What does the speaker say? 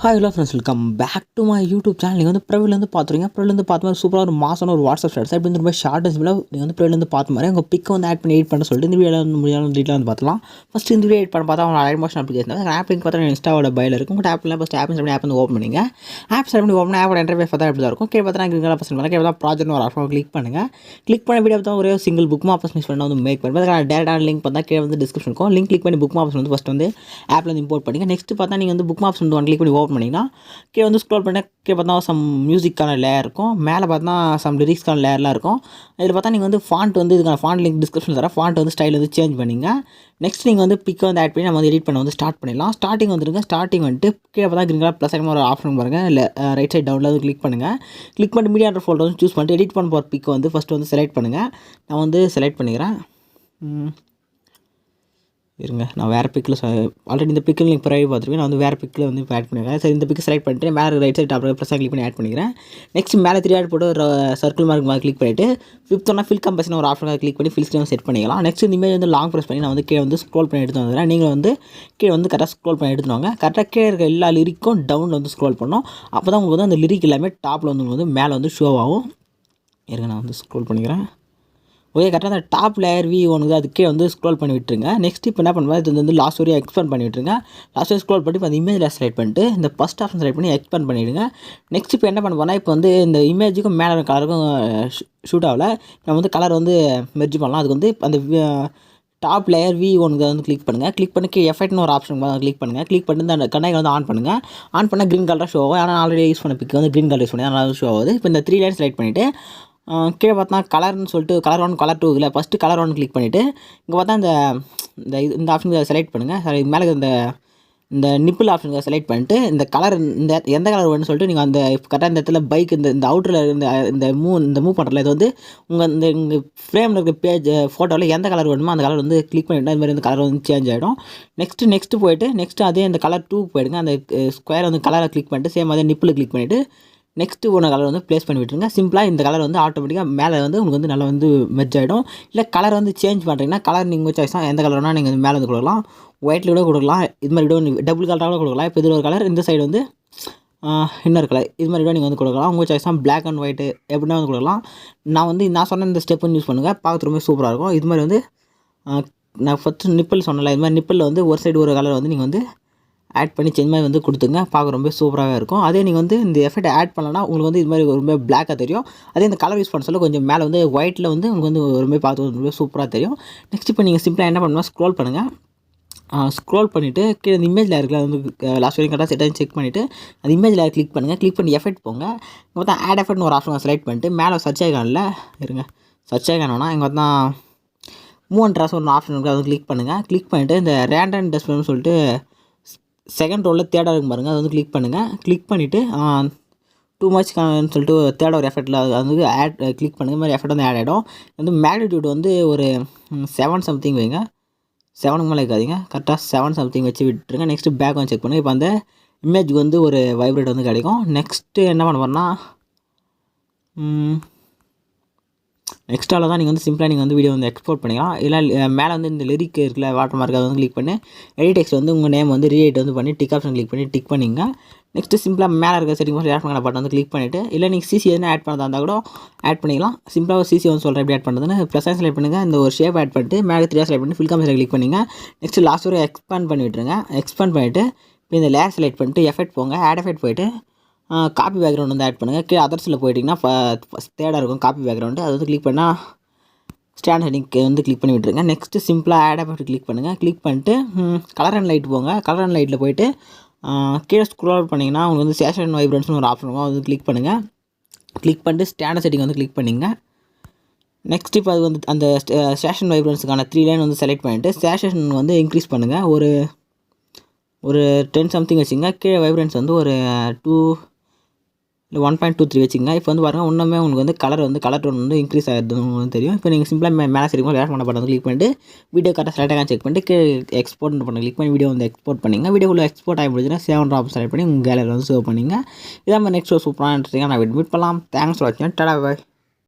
Hi hello friends welcome back to my YouTube channel நீங்கள் வந்து ப்ரவிலேருந்து பார்த்துருங்க ப்ரவிலேருந்து பார்த்து மாதிரி சூப்பராக ஒரு மாதம் ஒரு வாட்ஸ்அப் ஸ்டேட்டஸ் அப்படி வந்து ரொம்ப ஷார்ட் அண்ட் நீங்கள் வந்து ப்ரவிலேருந்து பார்த்த மாதிரி உங்கள் பிக்கை வந்து ஆட் பண்ணி எடிட் பண்ண சொல்லிட்டு இந்த வீடியோ வந்து முடியாத டீட்டெயில் வந்து பார்த்தலாம் ஃபஸ்ட் இந்த வீடியோ எடிட் பண்ண பார்த்தா அவங்க அலைட் மோஷன் அப்ளிகேஷன் அந்த ஆப் லிங்க் பார்த்தா இன்ஸ்டாவோட பயில் இருக்கும். உங்கள் ஆப்பில் ஃபஸ்ட் ஆப் பண்ணி ஆப் வந்து ஓப்பன் பண்ணிங்க. ஆப் சார் பண்ணி ஓப்பன் ஆப்போட இன்டர்ஃபேஸ் பார்த்தா எப்படி தான் இருக்கும். கே பார்த்தா கிரிக்கெட் பர்சன் பண்ணலாம் கே பார்த்தா ப்ராஜெக்ட் ஒரு ஆப்ஷன் கிளிக் பண்ணுங்கள் கிளிக் பண்ண வீடியோ பார்த்தா ஒரே சிங்கிள் புக் மாப்பஸ் மிஸ் பண்ண வந்து மேக் பண்ணி. அதுக்கான டேரக்டான லிங்க் பார்த்தா கே வந்து டிஸ்கிரிப்ஷன் இருக்கும். லிங்க் கிளிக் பண்ணி புக் மாப்பஸ் வந்து ஃபஸ்ட் வந்து ஆப்பில் வந்து இம்போர்ட் பண்ணுங்கள் நெக்ஸ்ட் பார்த்தா நீங்கள் வந்து புக் மாப்ஸ் வந்து ஒன் கிளிக் பண்ணி ஓப்பன் பண்ணிங்கன்னா கீழே வந்து ஸ்க்ரோல் பண்ண கீழே பார்த்தா சம் மியூசிக்கான லேயர் இருக்கும். மேலே பார்த்தா சம் லிரிக்ஸ்க்கான லேயர்லாம் இருக்கும். இதில் பார்த்தா நீங்கள் வந்து ஃபாண்ட் வந்து இதுக்கான ஃபாண்ட் லிங்க் டிஸ்கிரிப்ஷன் தர ஃபாண்ட் வந்து ஸ்டைல் வந்து சேஞ்ச் பண்ணிங்க. நெக்ஸ்ட் நீங்கள் வந்து பிக்கை வந்து ஆட் பண்ணி நம்ம வந்து எடிட் பண்ண வந்து ஸ்டார்ட் பண்ணிடலாம். ஸ்டார்டிங் வந்துருங்க. ஸ்டார்டிங் வந்துட்டு கீழே பார்த்தா கிரீன் கலர் ப்ளஸ் ஐட்டம் ஒரு ஆப்ஷன் பாருங்கள் இல்லை ரைட் சைட் டவுனில் வந்து கிளிக் பண்ணுங்கள் கிளிக் பண்ணி மீடியா ஃபோல்டர் வந்து சூஸ் பண்ணிட்டு எடிட் பண்ண போகிற பிக் வந்து ஃபஸ்ட்டு வந்து செலக்ட் பண்ணுங்கள் நான் வந்து செலக்ட் பண்ணிக்கிறேன். இருங்க. நான் வேறு பிக்கில் ஆல்ரெடி இந்த பிக்கில் நீங்கள் ப்ரைவே பார்த்துருக்கேன் நான் வந்து வேறு பிக்கில் வந்து இப்போ ஆட் பண்ணிக்கிறேன் சரி இந்த பிக்கு செலக்ட் பண்ணிட்டு மேலே right side top plus click பண்ணி ஆட் பண்ணிக்கிறேன். நெக்ஸ்ட் மேலே த்ரீ ஆட் போட்டு ஒரு சர்க்கிள் மார்க் மாதிரி கிளிக் பண்ணிவிட்டு ஃபிஃப்த் ஒன்னா ஃபில் கம்பேஷன் ஒரு ஆப்ஷன் கிளிக் பண்ணி ஃபில் ஸ்க்ரீன் செட் பண்ணிக்கலாம். நெக்ஸ்ட் இந்த இமேஜ் வந்து லாங் ப்ரெஸ் பண்ணி நான் வந்து கீழே வந்து ஸ்க்ரோல் பண்ணி எடுத்து வந்துடுறேன். நீங்கள் வந்து கீழே வந்து கரெக்டாக ஸ்க்ரோல் பண்ணி எடுத்துவாங்க கரெக்டாக கீழே இருக்க எல்லா லிரிக்கும் டவுனில் வந்து ஸ்க்ரோல் பண்ணோம் அப்போ தான் உங்களுக்கு வந்து அந்த லிரிக் எல்லாமே டாப்பில் வந்து உங்களுக்கு வந்து மேலே வந்து ஷோ ஆகும். இருங்க நான் வந்து ஸ்க்ரோல் பண்ணிக்கிறேன். ஓகே கரெக்டாக அந்த டாப் லேயர் வி ஒன்று அதுக்கே வந்து ஸ்க்ரோல் பண்ணி விட்டுருங்க. நெக்ஸ்ட் இப்போ என்ன பண்ணுவேன் இது வந்து லாஸ்ட் வரையும் எக்ஸ்பேண்ட் பண்ணி விட்டுருங்க. லாஸ்ட் வரையும் ஸ்க்ரோல் பண்ணி இப்போ அந்த இமேஜில் செலக்ட் பண்ணிட்டு இந்த ஃபஸ்ட் ஆப்ஷன் செலக்ட் பண்ணி எக்ஸ்பேண்ட் பண்ணிவிடுங்க நெக்ஸ்ட் இப்போ என்ன பண்ண போனால் இப்போ வந்து இந்த இமேஜுக்கும் மேலே கலருக்கும் ஷூட் ஆகல. நம்ம வந்து கலர் வந்து மெர்ஜ் பண்ணலாம். அதுக்கு வந்து அந்த டாப் லேயர் வி ஒன்று வந்து கிளிக் பண்ணுங்கள் கிளிக் பண்ணி எஃபெக்ட்னு ஒரு ஆப்ஷன் கிளிக் பண்ணுங்கள் கிளிக் பண்ணி அந்த கண்ணாடி வந்து ஆன் பண்ணுங்கள் ஆன் பண்ணால் க்ரீன் கலராக ஷோ ஆகும். ஆனால் ஆல்ரெடி யூஸ் பண்ண பிக் வந்து க்ரீன் கலர் யூஸ் பண்ணி அதனால் ஷோ ஆகுது. இப்போ இந்த த்ரீ லைன் செலக்ட் பண்ணிவிட்டு கீழே பார்த்தா கலர்னு சொல்லிட்டு கலர் ஒன் கலர் டூ இல்லை ஃபஸ்ட்டு கலர் ஒன் கிளிக் பண்ணிவிட்டு இங்கே பார்த்தா இந்த இந்த இது இந்த ஆப்ஷன் செலக்ட் பண்ணுங்கள் இது மேலே இந்த இந்த நிப்பிள் ஆப்ஷன் செலக்ட் பண்ணிட்டு இந்த கலர் இந்த எந்த கலர் வேணும்னு சொல்லிட்டு நீங்கள் அந்த கரெக்டாக இந்த இடத்துல பைக் இந்த இந்த அவுட்டரில் இந்த இந்த மூவ் இந்த மூவ் பண்ணுறல இது வந்து உங்கள் இந்த இங்கே ஃப்ரேமில் இருக்க பேஜ் ஃபோட்டோவில் எந்த கலர் வேணுமோ அந்த கலர் வந்து கிளிக் பண்ணிவிட்டு இந்த மாதிரி இந்த கலர் வந்து சேஞ்ச் ஆகிடும் நெக்ஸ்ட்டு நெக்ஸ்ட்டு போயிட்டு நெக்ஸ்ட்டு அதே அந்த கலர் டூ போயிடுங்க. அந்த ஸ்கொயர் வந்து கலரை கிளிக் பண்ணிட்டு சேம் அதே நிப்பிள் கிளிக் பண்ணிவிட்டு நெக்ஸ்ட்டு ஒன்று கலர் வந்து ப்ளேஸ் பண்ணி விட்டுருங்க. சிம்பிளாக இந்த கலர் வந்து ஆட்டோமேட்டிக்காக மேலே வந்து உங்களுக்கு வந்து நல்லா வந்து மெர்ஜ் ஆகிடும் இல்லை கலர் வந்து சேஞ்ச் பண்ணுறீங்கன்னா கலர் நீங்கள் சாய்ஸ் தான் எந்த கலர்னா நீங்கள் வந்து மேலே வந்து கொடுக்கலாம். ஒயிட்டில் கூட கொடுக்கலாம். இது மாதிரி கூட டபுள் கலராக கூட கொடுக்கலாம். இப்போ இதில் ஒரு கலர் இந்த சைடு வந்து இன்னொரு கலர் இது மாதிரி கூட நீங்கள் வந்து கொடுக்கலாம். உங்கள் சாய்ஸ் தான் பிளாக் அண்ட் ஒயிட்டு எப்படின்னா வந்து கொடுக்கலாம். நான் வந்து நான் சொன்ன இந்த ஸ்டெப் யூஸ் பண்ணுங்கள் பார்க்குறது ரொம்ப சூப்பராக இருக்கும். இது மாதிரி வந்து நான் ஃபஸ்ட்டு நிப்பிள் சொன்னல இது மாதிரி நிப்பிளில் வந்து ஒரு சைடு ஒரு கலர் வந்து நீங்கள் வந்து ஆட் பண்ணி சேஞ்ச் மாதிரி வந்து கொடுத்துங்க. பார்க்க ரொம்ப சூப்பராகவே இருக்கும். அதே நீங்கள் வந்து இந்த எஃபெக்ட் ஆட் பண்ணலன்னா உங்களுக்கு வந்து இது மாதிரி ரொம்ப பிளாக்காக தெரியும். அதே இந்த கலர் யூஸ் பண்ண சொல்ல கொஞ்சம் மேலே வந்து ஒயிட்டில் வந்து உங்களுக்கு வந்து ரொம்ப பார்த்து ரொம்ப சூப்பராக தெரியும். நெக்ஸ்ட் இப்போ நீங்கள் சிம்பிளாக என்ன பண்ணணும்னா ஸ்க்ரோல் பண்ணுங்கள் ஸ்க்ரோல் பண்ணிவிட்டு கீழே இந்த இமேஜில் இருக்கல வந்து லாஸ்ட் வரைக்கும் கரெக்டாக செட்டாக செக் பண்ணிவிட்டு அந்த இமேஜில் கிளிக் பண்ணுங்கள் கிளிக் பண்ணி எஃபெக்ட் போங்க. இங்கே பார்த்தா ஆட் எஃபெக்ட்னு ஒரு ஆப்ஷன் செலக்ட் பண்ணிட்டு மேலே சர்ச் ஐகானில் இருங்க. சர்ச் ஐகானா இங்கே பார்த்தா மூவ் அண்ட் ட்ராஸ் ஒரு ஆப்ஷன் இருக்குது அதை கிளிக் பண்ணுங்கள் கிளிக் பண்ணிவிட்டு இந்த ரேண்டன் டஸ்ட்பின்னு சொல்லிட்டு செகண்ட் ரோலில் தேர்டாக இருக்கும் பாருங்கள் அதை வந்து கிளிக் பண்ணுங்கள் கிளிக் பண்ணிவிட்டு டூ மச் சொல்லிட்டு தேர்ட் ஒரு எஃபெக்ட்டில் அது வந்து ஆட் கிளிக் பண்ணுங்கள் மாதிரி எஃபெக்ட் வந்து ஆட் ஆகிடும் வந்து மேக்னிடியூட் வந்து ஒரு செவன் சம்திங் வைங்க. செவனுக்கு மேலே இருக்காதிங்க கரெக்டாக செவன் சம்திங் வச்சு விட்டுருங்க. நெக்ஸ்ட்டு பேக் வந்து செக் பண்ணுங்கள் இப்போ அந்த இமேஜ்க்கு வந்து ஒரு வைப்ரேட் வந்து கிடைக்கும். நெக்ஸ்ட்டு என்ன பண்ண போகிறேன்னா நெக்ஸ்ட்டால் தான் நீங்கள் வந்து சிம்பிளாக நீங்கள் வந்து வீடியோ வந்து எக்ஸ்போர்ட் பண்ணிக்கலாம். இல்லை மேலே வந்து இந்த லிரிக் இருக்குல்ல வாட்டர் மார்க் அதை வந்து கிளிக் பண்ணி. எடிட் டெக்ஸ்ட் வந்து உங்கள் நேம் வந்து ரீஎடிட் வந்து பண்ணி. டிக் ஆப்ஷன் கிளிக் பண்ணி. டிக் பண்ணிங்க. நெக்ஸ்ட்டு சிம்பிளாக மேலே இருக்க செட்டிங் ஆட் பண்ண பட்டன் வந்து கிளிக் பண்ணிவிட்டு இல்லை நீங்கள் சிசி எதுனா ஆட் பண்ணதா இருந்தால் கூட ஆட் பண்ணிக்கலாம். சிம்பிளாக ஒரு சிசி வந்து சொல்கிறேன் எப்படி ஆட் பண்ணுறதுன்னு ப்ளஸ் செலக்ட் பண்ணுங்கள் இந்த ஒரு ஷேப் ஆட் பண்ணிட்டு மேலே த்ரீ செலக்ட் பண்ணி ஃபில் காமில் கிளிக் பண்ணிங்க. நெக்ஸ்ட் லாஸ்ட் ஒரு எக்ஸ்பேண்ட் பண்ணி விட்டுருங்க. எக்ஸ்பேண்ட் பண்ணிவிட்டு இப்போ இந்த லேர் செலக்ட் பண்ணிட்டு எஃபெக்ட் போங்க. ஆட் எஃபெக்ட் போயிட்டு காப்பி பேக்ரவுண்ட் வந்து ஆட் பண்ணுங்கள் கீழே அதர்ஸில் போயிட்டிங்கன்னா தேர்டாக இருக்கும் காப்பி பேக்ரவுண்டு அது வந்து கிளிக் பண்ணால் ஸ்டாண்ட் ஹெட்டிங்க்கு வந்து கிளிக் பண்ணி விட்டுருங்க. நெக்ஸ்ட்டு சிம்பிளாக ஆட் ஆஃப் கிளிக் பண்ணுங்கள் கிளிக் பண்ணிட்டு கலர் அண்ட் லைட் போங்க. கலர் அண்ட் லைட்டில் போயிட்டு கீழே ஸ்க்ரோல் பண்ணிங்கன்னா உங்களுக்கு வந்து சேஷன் வைப்ரன்ஸ்னு ஒரு ஆப்ஷன் இருக்கும். அது வந்து கிளிக் பண்ணுங்கள் கிளிக் பண்ணிட்டு ஸ்டாண்டர்ட் செட்டிங் வந்து கிளிக் பண்ணிங்க. நெக்ஸ்ட் இப்போ அது வந்து அந்த ஸ்டேஷன் வைப்ரன்ஸுக்கான த்ரீ லைன் வந்து செலக்ட் பண்ணிவிட்டு சேஷன் வந்து இன்க்ரீஸ் பண்ணுங்கள் ஒரு ஒரு டென் சம்திங் வச்சுங்க. கீழே வைப்ரன்ஸ் வந்து ஒரு டூ இல்லை ஒன் பாயிண்ட் டூ த்ரீ வச்சுங்க இப்போ வந்து பாருங்கள் இன்னுமே உங்களுக்கு வந்து கலர் வந்து கலர் டோன் வந்து இன்க்ரீஸ் ஆகிடுது உங்களுக்கு தெரியும். இப்போ நீங்கள் சிம்பிளாக மே மேலே சரிக்கும் லேட் பண்ண பட்டன் கிளிக் பண்ணிட்டு வீடியோ கரெக்டாக செலக்டாக செக் பண்ணிட்டு எக்ஸ்போர்ட் பண்ண கிளிக் பண்ணி வீடியோ வந்து எக்ஸ்போர்ட் பண்ணிங்க. வீடியோவில் எக்ஸ்போர்ட் ஆகி முடிஞ்சுன்னா சேவன் ஆப்ஷன் செலக்ட் பண்ணி உங்கள் கேலரியில் வந்து சேவ் பண்ணிங்க. இதான் மாதிரி நெக்ஸ்ட் சூப்பராக இன்ட்ரெஸ்டிங்காக நான் மீட் பண்ணலாம். தேங்க்ஸ் ஃபார் வாட்சிங் டடா பாய்